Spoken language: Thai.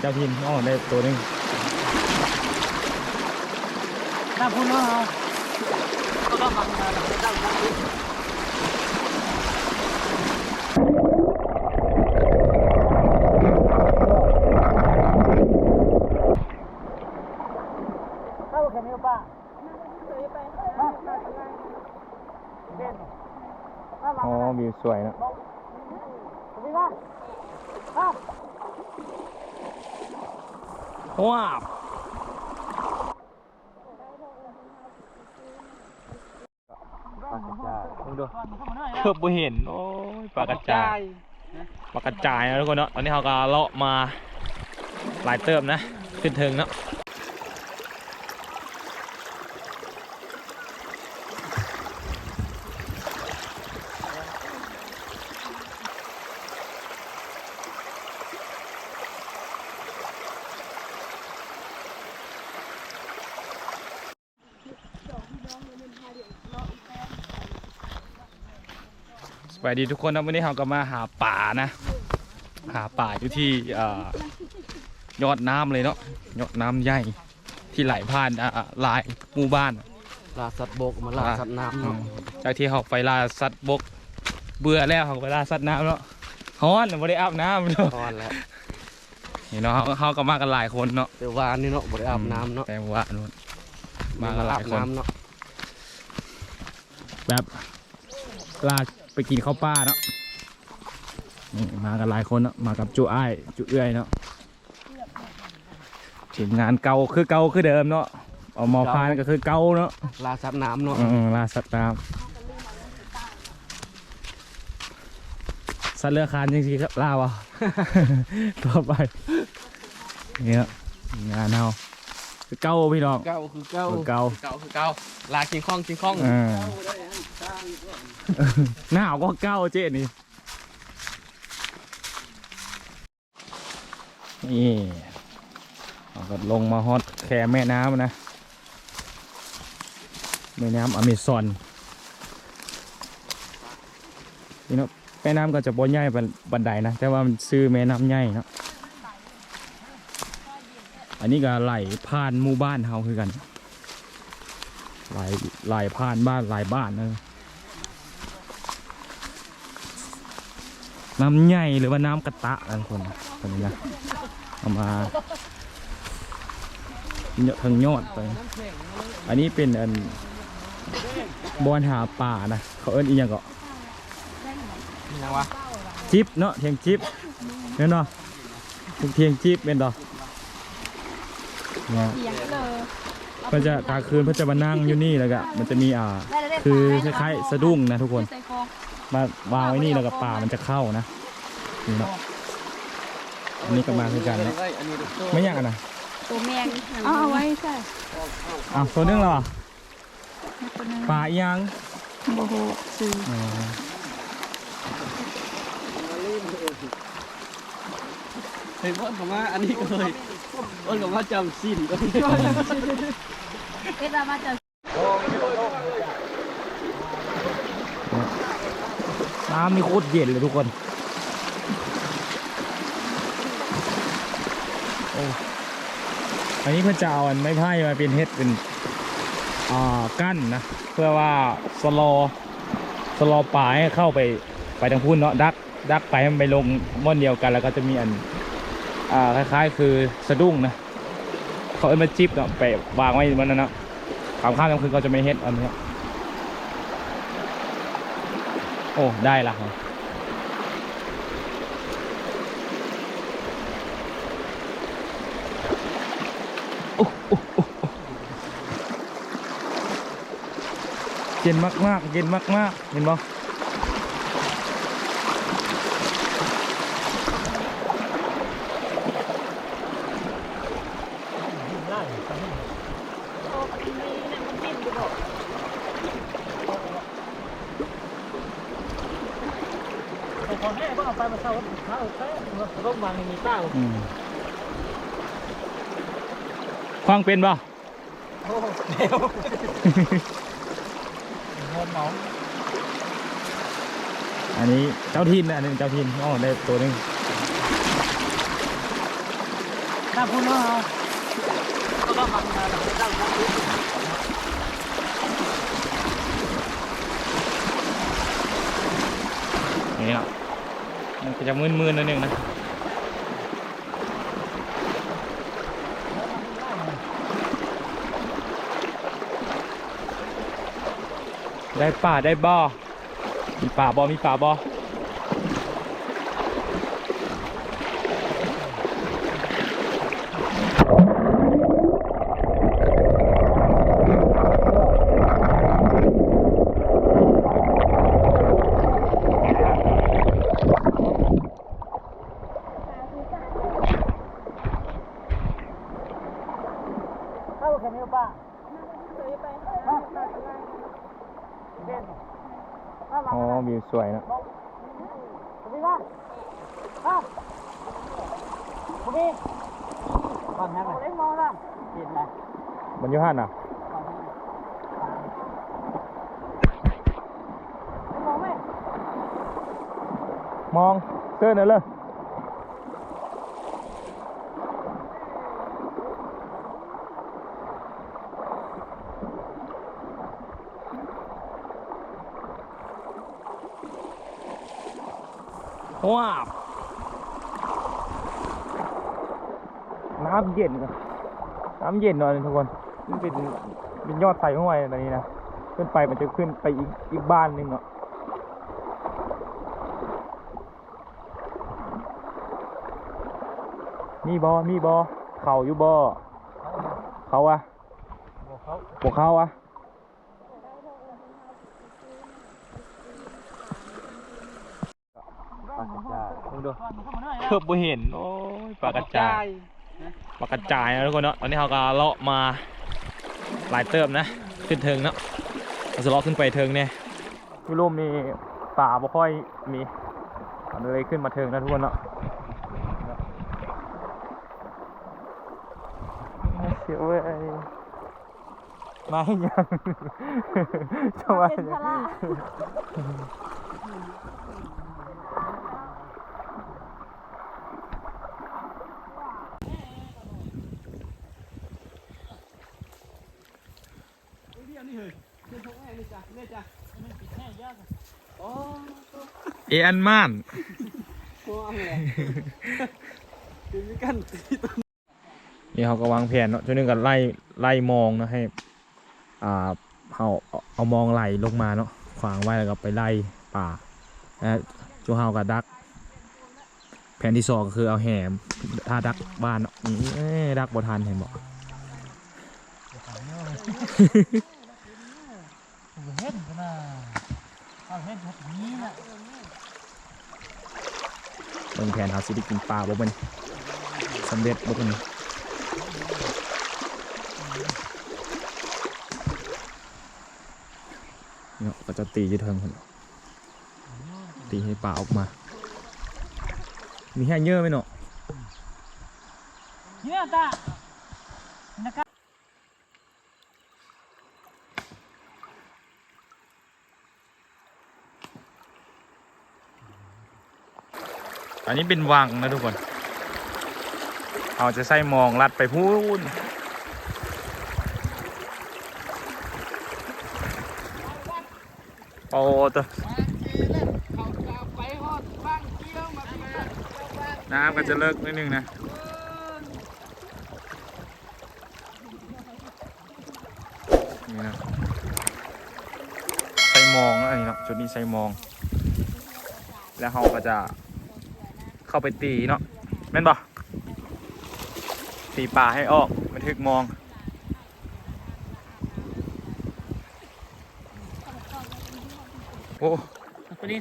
เจ้าทินอ๋อได้ตัวหนึงถ้าพูดว่าเราก็ต้องฟังเราเราต้องฟังเข้าแค่นี้ป่ะอ๋อวิวสวยเนอะพี่ ว้าวปลากระจายมึงดูเกือบบ่เห็น โอ้ยปลากระจายปลากระจายนะทุกคนเนาะ ตอนนี้เขาก็เลาะมาหลายเติมนะ ขึ้นเทิงเนาะ สวัสดีทุกคนนะวันนี้เราก็มาหาป่านะ หาป่าอยู่ที่เอ่อยอดน้ำเลยเนาะยอดน้ำใหญ่ที่ไหลผ่านอ่าลายหมู่บ้านลาสัตว์บกมาลาสัตว์น้ำอืเนาะมจากที่เขาไปล่าสัตว์บก เบื่อแล้วเขาก็ไปล่าสัตว์น้ำเนาะฮ้อนไม่ได้อาบน้ำเนาะตอนแล้วนี่เนาะเขาเขาก็มากันหลายคนเนาะแต่ว่านี่เนาะบ่ได้อาบน้ำเนาะแต่ว่านู่นมากันหลายคนอาบน้ำเนาะแบบลาก ไปกินข้าวป้าเนาะนี่มากันหลายคนเนาะมากับจูอ้ายจูเอื้อยเนาะทีมงานเก่าคือเก่าคือเดิมเนาะเอาหมอพานก็คือเก่าเนาะลาสัตว์น้ำเนาะอืมลาสัตว์น้ำสัตว์เลือคานจริงๆครับลาวะต่อไปเนี่ยงานเฮาคือเก่าพี่น้องเก้าคือเก้าคือเก่าเก้าคือเก้าลากินข้องกินข้องอ่า หนาวก็เก้าเจ๊นี่ นี่เราก็ลงมาฮอตแค่แม่น้ำนะ แม่น้ำอเมซอน นี่เนาะแม่น้ำก็จะบ่ใหญ่บันไดนะ แต่ว่ามันซื้อแม่น้ำใหญ่เนาะอันนี้ก็ไหลผ่านหมู่บ้านเฮาคือกันไหลไหลผ่านบ้านหลายบ้านเลย น้ำใหญ่หรือว่าน้ำกระตะอะไรคนคนนี้นะเอามาเยอะทางยอดไป อันนี้เป็นอันบอนหาป่านะเขาเอิ้นอีหยังก็ยังวะจิบเนาะเทียงจิบเนาะเนาะเทียงจิบเป็นดอกเนี่ยเสียงเลยเพื่อจะกลางคืนเพื่อจะมานั่งอยู่นี่แล้วก็มันจะมีอ่า คือคล้ายๆสะดุ้งนะทุกคนใส่คอง มาวางไว้นี่แล้วก็ป่ามันจะเข้านะนี่เนาะอันนี้ก็มาคือกันเนาะเอ้ยอันนี้ลูกโซ่ไม่ยากอะนะตัวแมงเอาเอาไว้ใส่อ้าวตัวนึงเหรอตัวนึงป่าอีหยังโบโหซื้ออ๋อเห็นว่าคำว่าอันนี้ก็เลยว่าคำว่าจำสิ้นก็เอ็ดามาจะ น้ำนี่โคตรเย็นเลยทุกคน โอ้อันนี้พื่อจะเอาอันไม้ไผ่มาเป็นเฮ็ดเป็นอ่ากั้นนะ เพื่อว่าสโลอสโลอป่าให้เข้าไปไปทางพุ่นเนาะดักดักไปให้มันไปลงม่อนเดียวกัน แล้วก็จะมีอันอ่าคล้ายๆ คือสะดุ้งนะเขาเอามาจิบเนาะไปวางไว้บนนั้นเนาะขามข้ามกลางคืนเขาจะไม่เฮ็ดอันนี้ โอ้ได้ละโอ้โอ้โอ้โอ้เย็นมากมากๆเย็นมากมากๆเห็นบ่ แต่ของแม่ก็ เอาไปมาเช่าเช่าแค่รถวางมีป้าอืมฟังเป็นบ่โอ้เดี๋ยวงมเมาอันนี้เจ้าทินนะอันนี้เจ้าทินอ๋อได้ตัวนึงถ้าพูดแล้วเราก็ต้องฟังนะเราได้รับรู้นี่เนาะ มันก็จะมืนๆนิดนึงนะได้ป่าได้บ่อมีป่าบ่มีป่าบ่ อ๋อวิวสวยนะพี่บ้านครับคุณพี่ฟังแฮมเลยมองละเห็นไหมบรรยุหันอะมองไหมมองเสื้อหน่อยเลย ว้าวน้ำเย็นอะน้ำเย็นหน่อยทุกคนนี่เป็นเป็นยอดไฟห้วยตอนนี้นะขึ้นไปมันจะขึ้นไปอีกอีกบ้านหนึ่งอะมีบอมีบอเขาอยู่บอเขาอะบอกเขาพวกเขาอะปลาก ระจายดูฟังเข้ามาหน่อยเพิ่มบ่เห็น โอ้ยปลากระจายปลากระจายนะทุกคนเนาะ ตอนนี้เราก็เลาะมาหลายเติมนะ ขึ้นเทิงเนาะเราจะเลาะขึ้นไปเทิงเนี่ยที่ร่มนี่ป่าบ่ค่อยมีเราเลยขึ้นมาเทิงนะทุกคนเนาะเสียวเว้ยมาให้ยังจะมา เออันมันนี่เขาก็วางแผนเนาะช่วงนึงก็ไล่ไล่มองนะให้ อ่าเอาเอามองไหลลงมาเนาะขวางไว้แล้วก็ไปไล่ป่าแล้วช่เฮากับดัก แผนที่สองก็คือเอาแหมถ้าดักบ้านเนาะดักบ่ทันเห็นบอก เห็นกันนะ เอาเห็นแบบนี้นะเบิ่งแผนเฮาสิได้กินปลาบ่เป็นสำเร็จบ่เป็นเนาะก็จะตีอยู่เทิงคนตีให้ปลาออกมา มีแค่เยอะไหมเนาะเนี่ยตานะครั อันนี้เป็นวังนะทุกคนเราจะใส่มองลัดไปพูนโอ้ตัวน้ำก็จะเลิกนิดนึงนะนี่นะใส่มองนะอันนี้เนาะจุดนี้ใส่มอง แล้วเราก็จะ เข้าไปตีเนาะแม่นบ่ตีป่าให้ออกบันทึกมองโอ้ ไปนี่